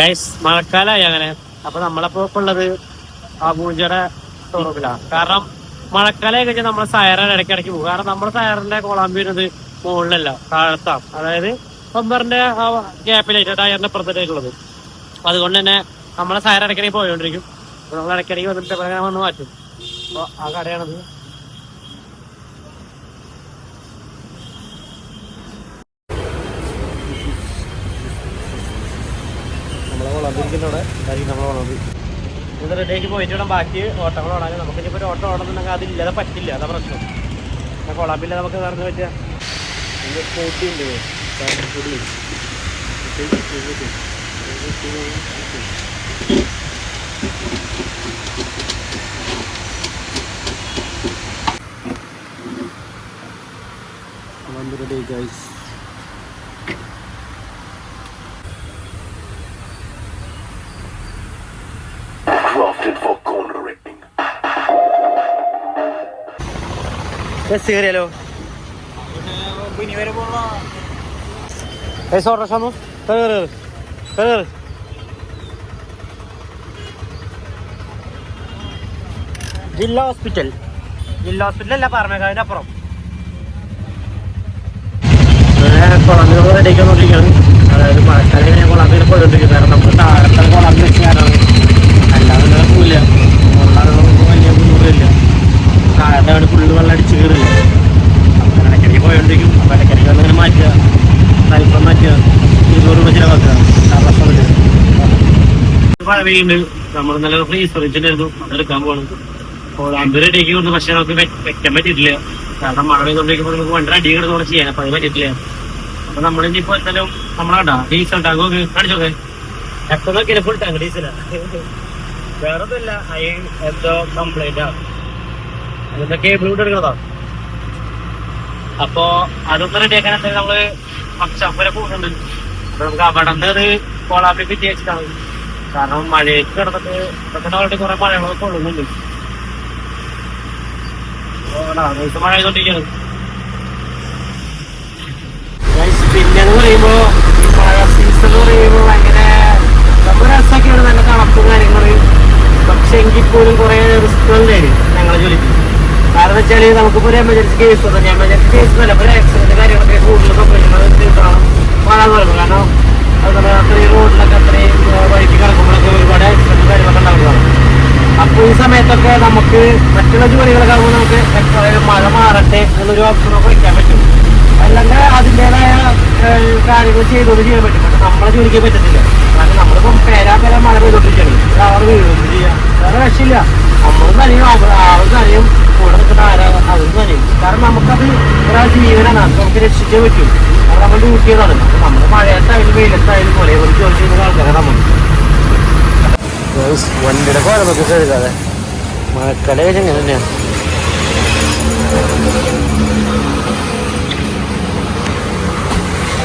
Guys മഴക്കാലമായി അങ്ങനെ. അപ്പൊ നമ്മളപ്പോ ഉള്ളത് ആ പൂഞ്ചയുടെ ഷോറൂമിലാണ് കാരണം മഴക്കാലം കഴിഞ്ഞാൽ നമ്മളെ സയറൻ ഇടയ്ക്കിടയ്ക്ക് പോകും. കാരണം നമ്മുടെ സയറിന്റെ കോളാമ്പി വരുന്നത് മുകളിലല്ല താഴത്താണ്. അതായത് ബമ്പറിന്റെ ആ ഗ്യാപ്പിലായിട്ട് ടയറിന്റെ പുറത്തേക്കുള്ളത് അതുകൊണ്ട് തന്നെ നമ്മളെ സയർ ഇടയ്ക്കിടയ്ക്ക് പോയോണ്ടിരിക്കും. നമ്മൾ ഇടയ്ക്കിടയ്ക്ക് വന്നിട്ട് വന്ന് മാറ്റും. അപ്പൊ ആ കടയാണത്. നമ്മളെ വളർന്നിരിക്കുന്നവിടെ നമ്മൾ വളർന്നു ഇത് റെഡിയാക്കി പോയിട്ട് വേണം. ബാക്കി ഓട്ടങ്ങൾ ഓടാൻ. നമുക്ക് ഇനിയിപ്പോൾ ഒരു ഓട്ടം ഓടണമെന്നുണ്ടെങ്കിൽ അതില്ലാതെ പറ്റില്ല. അതാ പ്രശ്നം. ആ കൊളാമ്പില്ല നമുക്ക് നടന്നു പറ്റുക സ്കൂട്ടി ഉണ്ട്. കൂടി. റെഡി ഗൈസ് crafted ബസ് കയറിയാലോ സോറ ഷാമു കയറ് കയറ് ജില്ലാ ഹോസ്പിറ്റൽ ജില്ലാ ഹോസ്പിറ്റൽ അല്ല പാറമേക്കാവിന്റെ അപ്പുറം. കുളമ്പ് റെഡിയാക്കിക്കൊണ്ടിരിക്കുകയാണ് അതായത് മഴക്കാലം കുളമ്പിൽ പോയിക്കൊണ്ടിരിക്കുന്നത് കാരണം നമുക്ക് താഴത്തെ കുളമ്പ് വെച്ച് കാരണം അല്ലാതെ കുഴപ്പമില്ല വെള്ളം വലിയ ബുദ്ധിമുട്ടില്ല. അവിടെ ഫുള്ള് വെള്ളം അടിച്ച് കയറില്ല അപ്പം ഇടയ്ക്കിടയ്ക്ക് പോയോണ്ടിരിക്കും. അപ്പം ഇടയ്ക്കിടയ്ക്ക് വന്നിങ്ങനെ മാറ്റുക. തലപ്പം മാറ്റുക. ഇരുന്നൂറ് രൂപ ചിലവാക്കുക. പ്രശ്നം പഴവയുണ്ട് നമ്മൾ നല്ല ഫ്രീസ് ഫ്രിഡ്ജിലായിരുന്നു അതെടുക്കാൻ പോകണം അപ്പോൾ അത് റെഡിയാക്കി കൊണ്ട് പക്ഷേ നമുക്ക് വെക്കാൻ പറ്റിയിട്ടില്ല. കാരണം മഴ പെയ്തുകൊണ്ടിരിക്കുമ്പോൾ നമുക്ക് വണ്ടി അടി കിടന്ന് ചെയ്യാൻ അപ്പം അത് പറ്റിയിട്ടില്ല. അപ്പൊ നമ്മളിനിപ്പോ എന്തായാലും നമ്മളാണ്ടാ. ഡീസൽ ടാങ്ക് കാണിച്ചോക്കെ നോക്കിയാലും ഫുൾ ടാങ്ക് ഡീസലാണ് വേറെ ഐ എന്തോ കംപ്ലൈന്റ് ആണ് കേബിൾ എടുക്കണതാ? അപ്പോ അതൊന്ന് റെഡിയാക്കാൻ എന്തായാലും നമ്മൾ വർക്ക്ഷോപ്പ് പോകുന്നുണ്ട്. അപ്പൊ നമുക്ക് അവിടെ അത് കോളാമ്പി ഫിറ്റ് കാരണം കിടന്നിട്ട് ഓൾറെഡി കുറെ മഴകളൊക്കെ കൊള്ളുന്നുണ്ട്. ദിവസം മഴ എന്ന് പറയുമ്പോ മഴ സീസൺ പറയുമ്പോ ഭയങ്കര നമ്മൾ രസമൊക്കെയാണ് നല്ല തണുപ്പും. പക്ഷെ എങ്കിൽ പോലും കുറെ റിസ്കുകളുണ്ടായിരുന്നു ഞങ്ങളെ ജോലിക്ക്. കാരണം വെച്ചാൽ നമുക്കിപ്പോ ഒരു എമർജൻസി കേസ് തന്നെ എമർജൻസി കേസ് അല്ല ഒരു ആക്സിഡന്റ് കാര്യങ്ങളൊക്കെ കൂടുതൽ സംഭവിക്കുന്നത് മഴ എന്ന് പറയുന്നത്. കാരണം അതുപോലെ അത്രയും റോഡിലൊക്കെ അത്രയും വഴിക്ക് കിടക്കുമ്പോഴൊക്കെ ഒരുപാട് ആക്സിഡന്റ് കാര്യങ്ങളൊക്കെ ഉണ്ടാവുന്നതാണ്. അപ്പൊ ഈ സമയത്തൊക്കെ നമുക്ക് മറ്റുള്ള ജോലികളൊക്കെ ആകുമ്പോൾ നമുക്ക് എപ്പോഴും മഴ മാറട്ടെ എന്നൊരു ഓപ്ഷൻ ഒക്കെ വയ്ക്കാൻ പറ്റും. അല്ലെങ്കിൽ അതിന്റെതായ കാര്യങ്ങൾ ചെയ്തുകൊണ്ട് ചെയ്യാൻ പറ്റും. നമ്മളെ ജോലിക്ക് പറ്റത്തില്ല കാരണം നമ്മളിപ്പം പേരാ പേരാ മഴ പെയ്തോണ്ടിരിക്കുകയാണ് അവർ വീഴും ചെയ്യാം രക്ഷയില്ല നമ്മളും നനയും ആളും നനയും കൂടെ നിൽക്കുന്ന കാരണം നമുക്കത് ഒരാൾ ജീവനാണ്. നമുക്ക് രക്ഷിച്ചേ പറ്റും. കാരണം നമ്മൾ ചെയ്താണ് നമ്മൾ മഴയത്തായാലും വെയിലത്തായാലും പോലെ ഒരു ജോലി ചെയ്യുന്ന ആൾക്കാരാണ് നമ്മൾ വണ്ടിയുടെ കോലമൊക്കെ കഴുകാതെ. മഴക്കടയിൽ എങ്ങനെ തന്നെയാണ്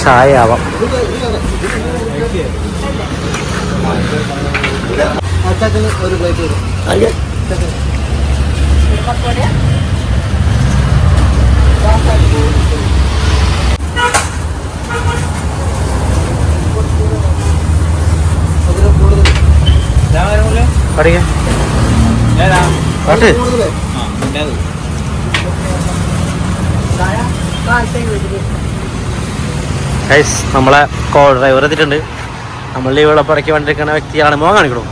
ചായ ആവാം. ഒരു പ്ലേറ്റ് വരും പാട്ട്. നമ്മളെ കോൾ ഡ്രൈവർ എത്തിയിട്ടുണ്ട്. നമ്മൾ ഇവിടെ പുറക്കി വണ്ടിരിക്കുന്ന വ്യക്തിയാണ് മോൻ കാണിക്കണോ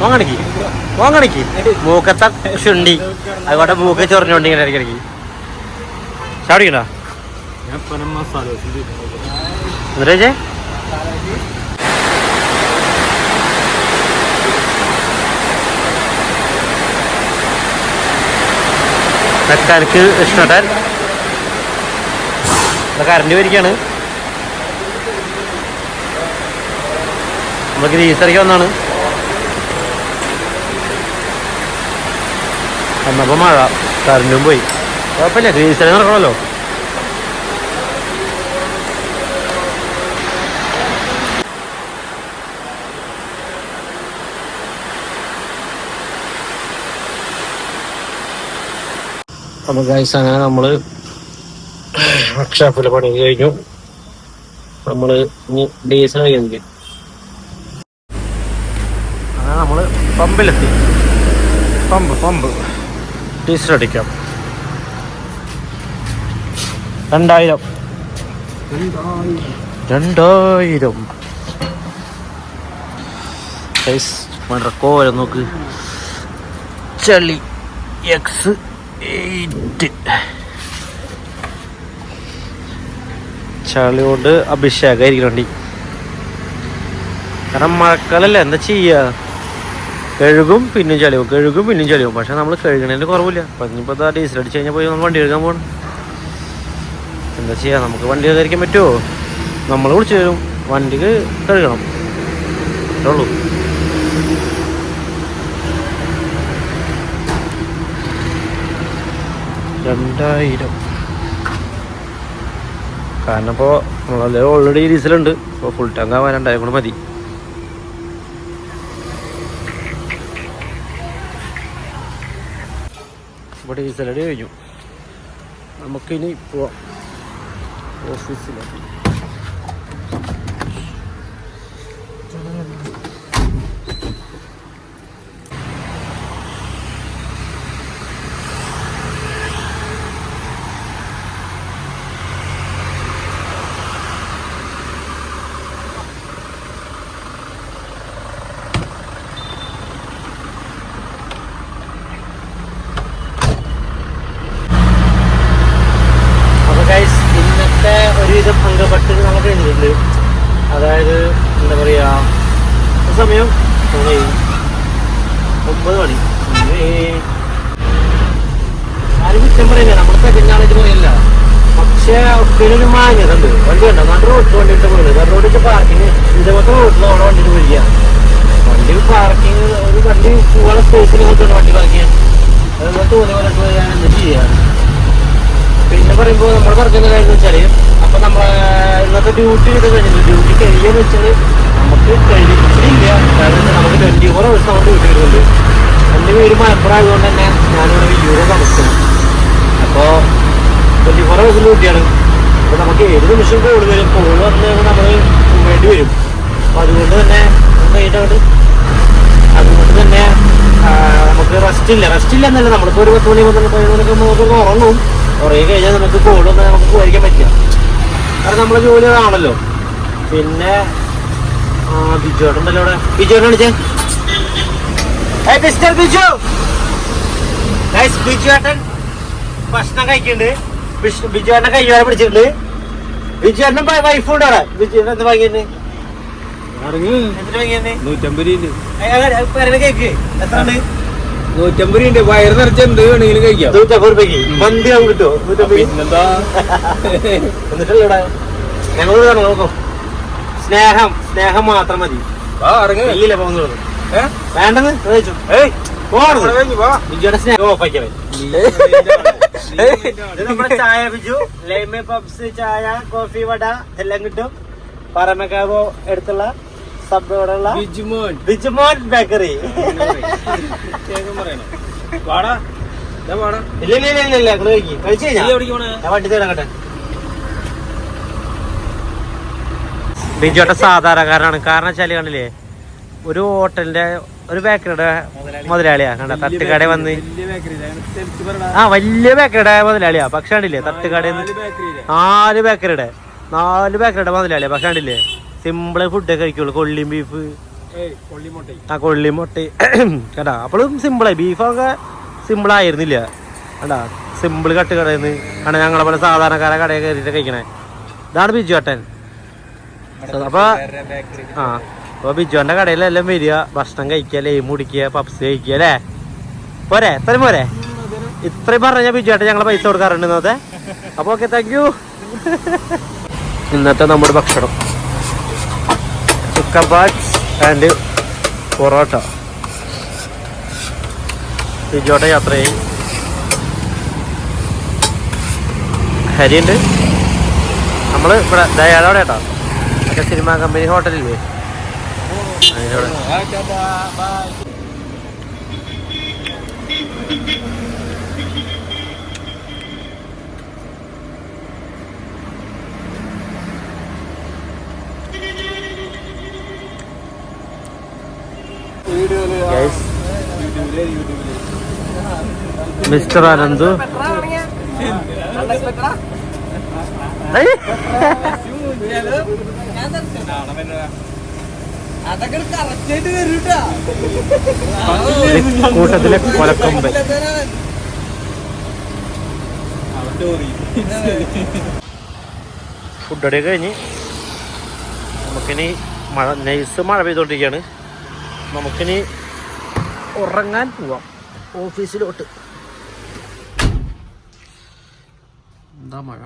മോൻ കാണിക്ക് മൂക്കത്ത ചുണ്ടി. അതുകൊണ്ട് മൂക്ക് ചൊറിഞ്ഞോണ്ടിങ്ങനെ ഇടയ്ക്കിടയ്ക്ക് ചാടിക്കണ്ട എന്നിട്ടേ മെക്കാനിക്ക് ഇഷ്ടട്ടാൻ കറണ്ട് വരികയാണ് നമുക്ക് ഈസറിക്ക് വന്നാണ് വന്നപ്പോ മഴ കറണ്ടും പോയി. കുഴപ്പമില്ല ഗ്രീസറി നടക്കണമല്ലോ നമുക്ക് ഗൈസ് അങ്ങനെ നമ്മൾ വർക്ക്ഷോപ്പിലെ പണി കഴിഞ്ഞു. നമ്മൾ ഇനി ഡീസൽ അങ്ങനെ നമ്മൾ പമ്പിലെത്തി. Pump pump. ഡീസൽ അടിക്കാം രണ്ടായിരം. രണ്ടായിരം മഴക്കോല നോക്ക്. ചളി എക്സ് എയ്റ്റ് ചളി കൊണ്ട് അഭിഷേകമായിരിക്കണം വണ്ടി കാരണം മഴക്കാലല്ലേ? എന്താ ചെയ്യുക കഴുകും പിന്നും ചളിയും കഴുകും പിന്നും ചളിയും പക്ഷെ നമ്മൾ കഴുകണേന്റെ കുറവില്ല. ഇനിയിപ്പോൾ ആ ഡീസൽ അടിച്ച് കഴിഞ്ഞാൽ പോയി നമ്മൾ വണ്ടി എടുക്കാൻ പോകണം എന്താ ചെയ്യുക നമുക്ക് വണ്ടി കയറിക്കാൻ പറ്റുമോ നമ്മൾ വിളിച്ചു തരും വണ്ടിക്ക് കഴുകണം. അത്രേ ഉള്ളൂ. രണ്ടായിരം. കാരണം ഇപ്പോൾ നമ്മളെ ഓൾറെഡി ഡീസലുണ്ട്. ഇപ്പോൾ ഫുൾ ടാങ്ക് ആവാൻ രണ്ടായിരം കൂടെ മതി. ഇവിടെ ഈ ഡീസലടി കഴിഞ്ഞു. നമുക്കിനി പോവാം. ഓഫീസിലേക്ക് അപ്പോൾ ഗൈസ് ഇന്നത്തെ ഒരുവിധം ഭംഗപ്പെട്ട് നമ്മൾ കഴിഞ്ഞിട്ടുണ്ട് അതായത് എന്താ പറയുക സമയം ഒമ്പത് മണി. ആരും കുറ്റം പറയില്ല. നമ്മൾ പെരുന്നാളേക്ക് പോയല്ല പക്ഷേ ഒക്കെയൊരു മാഞ്ഞതുണ്ട് വണ്ടി കണ്ടോ? നല്ല റോഡ് വണ്ടി ഇട്ട് പോകുന്നത് കാരണം റോഡിൽ പാർക്കിങ് ഇതേപോലത്തെ റോഡിൽ അവിടെ വണ്ടി പോയിരിക്കുക വണ്ടി പാർക്കിങ് ഒരു വണ്ടി പോകാനുള്ള സ്പേസിന് കൊടുത്തുണ്ട് വണ്ടി പാർക്ക് ചെയ്യാൻ. അതുപോലെ തോന്നിയ പോലെ ഞാൻ എന്ത് ചെയ്യാം? പിന്നെ പറയുമ്പോൾ നമ്മൾ പറഞ്ഞ കാര്യം വെച്ചാൽ അപ്പൊ നമ്മൾ ഇന്നത്തെ ഡ്യൂട്ടി ഇത് കഴിഞ്ഞു. ഡ്യൂട്ടി കഴിയുമെന്ന് വെച്ചാൽ നമുക്ക് കഴിഞ്ഞിട്ടില്ല കാരണം നമുക്ക് ട്വന്റി ഫോർ അവേഴ്സ് അവിടെ ഡ്യൂട്ടി വരുന്നുണ്ട് എന്റെ പേര് മലപ്പുറം ആയതുകൊണ്ട് തന്നെ ഞാനിവിടെ വിയൂരെ താമസിക്കുന്നു അപ്പോൾ ട്വന്റി ഫോർ ഹവേഴ്സ് ഡ്യൂട്ടിയാണ് അപ്പോൾ നമുക്ക് ഏത് നിമിഷം കോൾ വരും? കോൾ വന്ന് നമ്മൾ വേണ്ടി വരും. അപ്പോൾ അതുകൊണ്ട് തന്നെ കഴിഞ്ഞിട്ട് അതുകൊണ്ട് തന്നെ നമുക്ക് റെസ്റ്റ് ഇല്ല. റെസ്റ്റ് ഇല്ല എന്നല്ല. നമ്മളിപ്പോ ഒരു പത്ത് മണി പന്ത്രണ്ട് പതിനൊന്ന് മണിക്ക് നമുക്ക് ഉറങ്ങും. ഉറങ്ങി കഴിഞ്ഞാൽ നമുക്ക് കോഡ് വന്നാൽ നമുക്ക് പോയിരിക്കാൻ പറ്റില്ല. കാരണം നമ്മളെ ജോലി അതാണല്ലോ. പിന്നെ ആ ബിജുവേട്ടൻ ഉണ്ടല്ലോ അവിടെ ബിജുവേട്ടൻ ഏയ് മിസ്റ്റർ ബിജു! ഗൈസ് ബിജുവേട്ടൻ ഭക്ഷണം കഴിക്കുന്നുണ്ട്. ബിജുവേട്ടനെ കൈയോടെ പിടിച്ചിട്ടുണ്ട്. ബിജുവേട്ടൻ വൈഫ് ഉണ്ട് അവിടെ. ബിജുവേട്ടൻ എന്ത് വാങ്ങിയത് എത്ര വാങ്ങിയത് നൂറ്റമ്പത് കേക്ക്. എത്ര ഉണ്ട്? നൂറ്റമ്പത് വയറ് നിറച്ച് എന്ത് വേണമെങ്കിലും കഴിക്കാം. നൂറ്റമ്പത് രൂപയ്ക്ക് മന്തി നമുക്ക് കിട്ടുമോ നൂറ്റമ്പത്. പിന്നെന്താ? എന്നിട്ടല്ലേ ഞങ്ങളോട് പറഞ്ഞു നോക്കാം. സ്നേഹം സ്നേഹം മാത്രം മതി. ഇല്ല പോകുന്നത്? വേണ്ടെന്ന്? ചോദിച്ചു ഏയ് ചായ ബിജു. ലൈമ പബ്സ് ചായ കോഫി വട എല്ലാം കിട്ടും. പറമക്കാവോ അടുത്തുള്ള സബ് ഇവിടെയുള്ള ബിജുമോൻ. ബിജുമോൻ ബേക്കറി. പ്രത്യേകം പറയണം. വാടാ. ഇല്ല ഇല്ല ഇല്ല കഴിക്കും. കഴിച്ചു വണ്ടി തുടങ്ങട്ടെ ബിജുട്ട സാധാരണക്കാരനാണ്. കാരണം വെച്ചാൽ കണ്ടില്ലേ ഒരു ഹോട്ടലിന്റെ ഒരു ബേക്കറിയുടെ മുതലാളിയാ. കണ്ട തട്ടുകട വന്ന് ആ വലിയ ബേക്കറിയുടെ മുതലാളിയാ. പക്ഷെ കണ്ടില്ലേ തട്ടുകടയിൽ നാല് ബേക്കറിയുടെ നാല് ബേക്കറിയുടെ മുതലാളിയാ. പക്ഷെ കണ്ടില്ലേ സിമ്പിൾ ഫുഡ് കഴിക്കുള്ളൂ. കൊള്ളിയും ബീഫ് ആ കൊള്ളി മുട്ട കേട്ടാ അപ്പോഴും സിമ്പിളായി ബീഫൊക്കെ സിമ്പിളായിരുന്നില്ല കേട്ടാ സിമ്പിൾ കട്ട് കടയിൽ നിന്ന്. ആണ് ഞങ്ങളെ പോലെ സാധാരണക്കാരെ കടയിൽ കയറിയിട്ട് കഴിക്കണേ. ഇതാണ് ബിജു ഏട്ടൻ. അപ്പൊ ആ അപ്പൊ ബിജുവിന്റെ കടയിലെല്ലാം വരിക. ഭക്ഷണം കഴിക്കുക ലൈം കുടിക്കുക പപ്സ് കഴിക്കുക അല്ലേ? പോരെ എത്ര പോരെ? ഇത്രയും പറഞ്ഞ ബിജു ഏട്ടൻ ഞങ്ങളെ പൈസ കൊടുക്കാറുണ്ട് ഇന്നത്തെ. അപ്പൊ ഓക്കെ താങ്ക് യു ഇന്നത്തെ നമ്മുടെ ഭക്ഷണം. Paths and parotta. ബിജുവേട്ടൻ യാത്രയായി. ഹരിയുണ്ട്. നമ്മൾ ഇവിടെ ദയാളോടെ കേട്ടോ. മറ്റേ സിനിമ കമ്പനി ഹോട്ടലില്ലേ? അതിനോട് ഗൈസ് മിസ്റ്റർ അനന്തു കൂട്ടത്തിലെ കൊലക്കൊമ്പൻ. ഫുഡ് അടി കഴിഞ്ഞ് നമുക്കിനി മഴ നൈസ് മഴ പെയ്തോണ്ടിരിക്കുകയാണ്. നമുക്കിനി ഉറങ്ങാൻ പോവാം. ഓഫീസിലോട്ട്. എന്താ മഴ?